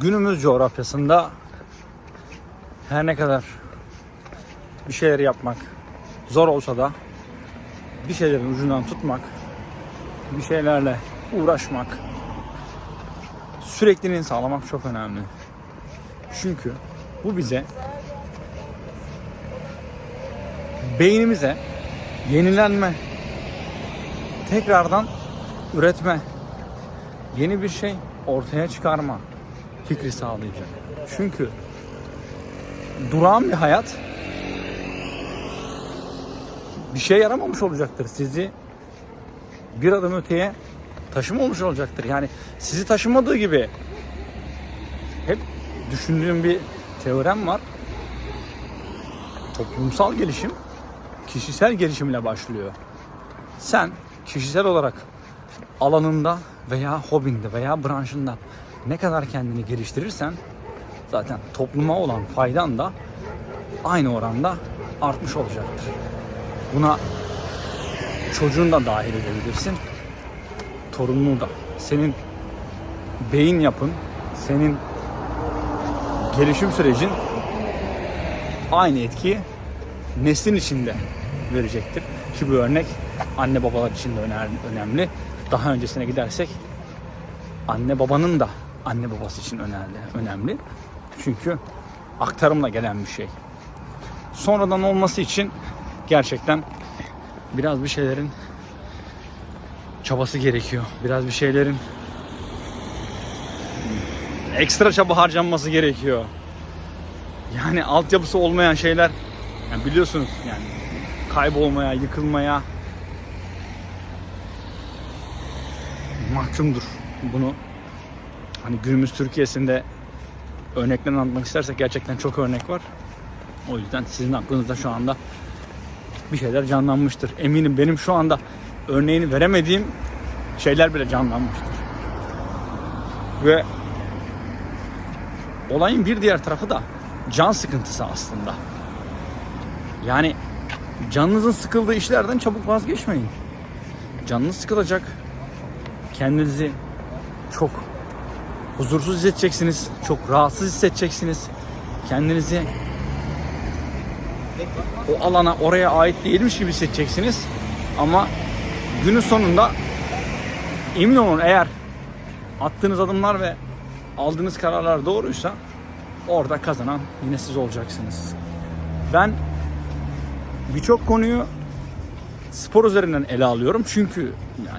günümüz coğrafyasında her ne kadar bir şeyler yapmak zor olsa da bir şeylerin ucundan tutmak, bir şeylerle uğraşmak, sürekliliğini sağlamak çok önemli. Çünkü bu bize beynimize yenilenme, tekrardan üretme, yeni bir şey ortaya çıkarma fikri sağlayacak. Çünkü durağan bir hayat bir şey yaramamış olacaktır. Sizi bir adım öteye taşımamış olacaktır. Yani sizi taşımadığı gibi hep düşündüğüm bir teorem var. Toplumsal gelişim kişisel gelişimle başlıyor. Sen kişisel olarak alanında veya hobinde veya branşında ne kadar kendini geliştirirsen zaten topluma olan faydan da aynı oranda artmış olacaktır. Buna çocuğun da dahil edebilirsin. Torununu da. Senin beyin yapın, senin gelişim sürecin aynı etkiyi neslin içinde verecektir. Ki bu örnek anne babalar için de önemli. Daha öncesine gidersek anne babanın da anne babası için önemli. önemli. Çünkü aktarımla gelen bir şey. Sonradan olması için gerçekten biraz bir şeylerin çabası gerekiyor. Biraz bir şeylerin ekstra çaba harcanması gerekiyor. Yani altyapısı olmayan şeyler yani biliyorsunuz yani kaybolmaya, yıkılmaya mahkumdur. Bunu hani günümüz Türkiye'sinde örneklerini anlatmak istersek gerçekten çok örnek var. O yüzden sizin aklınızda şu anda bir şeyler canlanmıştır. Eminim benim şu anda örneğini veremediğim şeyler bile canlanmıştır. Ve olayın bir diğer tarafı da can sıkıntısı aslında. Yani canınızın sıkıldığı işlerden çabuk vazgeçmeyin. Canınız sıkılacak. Kendinizi çok huzursuz hissedeceksiniz. Çok rahatsız hissedeceksiniz. Kendinizi o alana oraya ait değilmiş gibi hissedeceksiniz. Ama günün sonunda emin olun eğer attığınız adımlar ve aldığınız kararlar doğruysa orada kazanan yine siz olacaksınız. Ben birçok konuyu spor üzerinden ele alıyorum. Çünkü